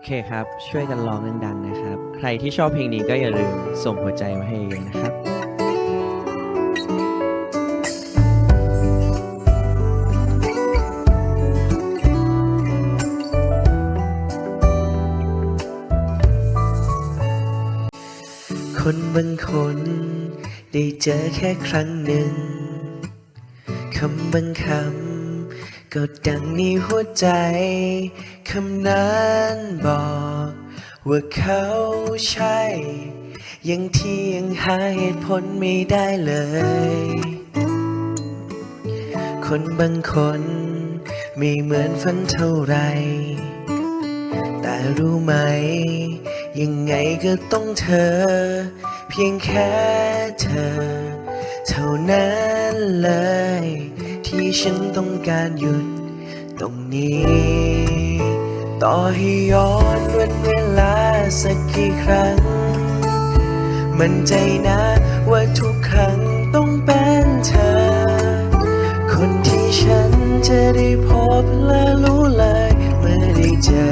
อเคครับ ช่วยกันร้องดังๆนะครับ ใครที่ชอบเพลงนี้ก็อย่าลืมส่งหัวใจมาให้เยอะนะครับคนบางคน ได้เจอแค่ครั้งหนึ่ง คำบางคำ ก็ดังในหัวใจคำนั้นบอก ว่าเขาใช่ ยังที่ยังหาเหตุผลไม่ได้เลย คนบางคนไม่เหมือนฝันเท่าไร แต่รู้ไหม ยังไงก็ต้องเธอ เพียงแค่เธอ เท่านั้นเลย ที่ฉันต้องการหยุดตรงนี้ ต่อให้ย้อนวันเวลาสักกี่ครั้ง มันใจนะว่าทุกครั้งต้องเป็นเธอ คนที่ฉันจะได้พบและรู้เลยเมื่อได้เจอ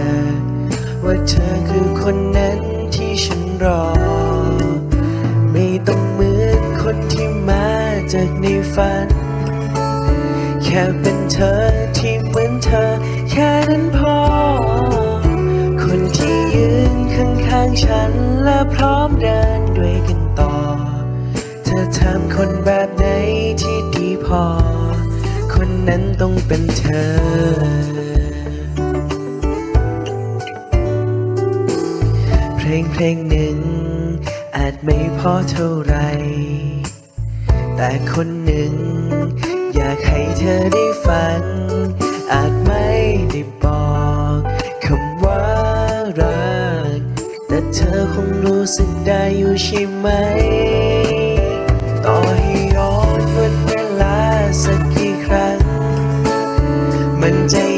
ว่าเธอคือคนนั้นที่ฉันรอ ไม่ต้องเหมือนคนที่มาจากในฝัน ค่เป็นเธอที่เหมือนเธอ แค่นั้นพอ คนที่ยืนข้างๆฉันและพร้อมเดินด้วยกันต่อ เธอทำคนแบบไหนที่ดีพอ คนนั้นต้องเป็นเธอ เพลงเพลงหนึ่ง อาจไม่พอเท่าไร แต่คนหนึ่งากให้เธอได้ฟังอาจไม่ได้บอกคำว่ารัก แต่เธอคงรู้สึกได้อยู่ใช่ไหม ต่อให้ย้อนวันเวลาสักกี่ครั้ง มันใจะ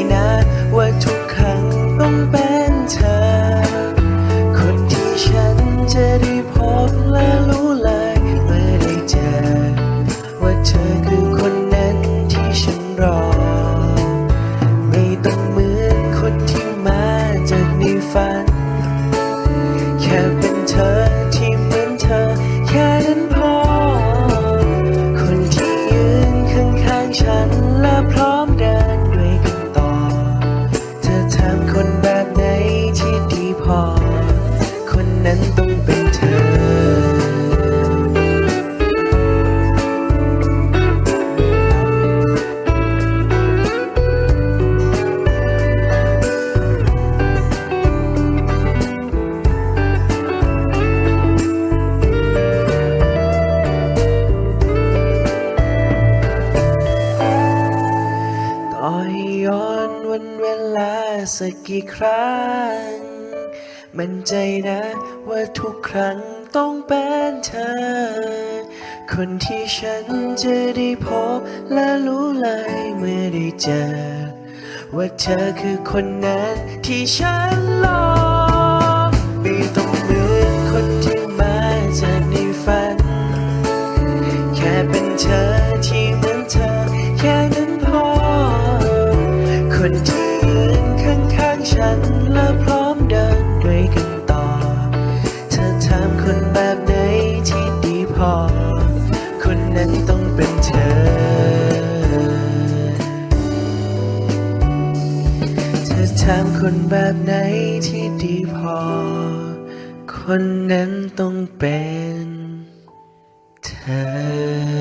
อ คนนั้นต้องเป็นเธอ ต่อให้ย้อนวันเวลาสักกี่ครั้ง มั่นใจนะว่าทุกครั้งต้องเป็นเธอ คนที่ฉันจะได้พบและรู้เลยเมื่อได้เจอ ว่าเธอคือคนนั้นที่ฉันรอไม่ต้องเหมือนคนที่มาจากในฝัน แค่เป็นเธอที่เหมือนเธอ แค่นั้นพอ คนที่ยืนข้างๆฉันและพร้อ อ คนนั้นต้องเป็นเธอ เธอถามคนแบบไหนที่ดีพอ คนนั้นต้องเป็นเธอ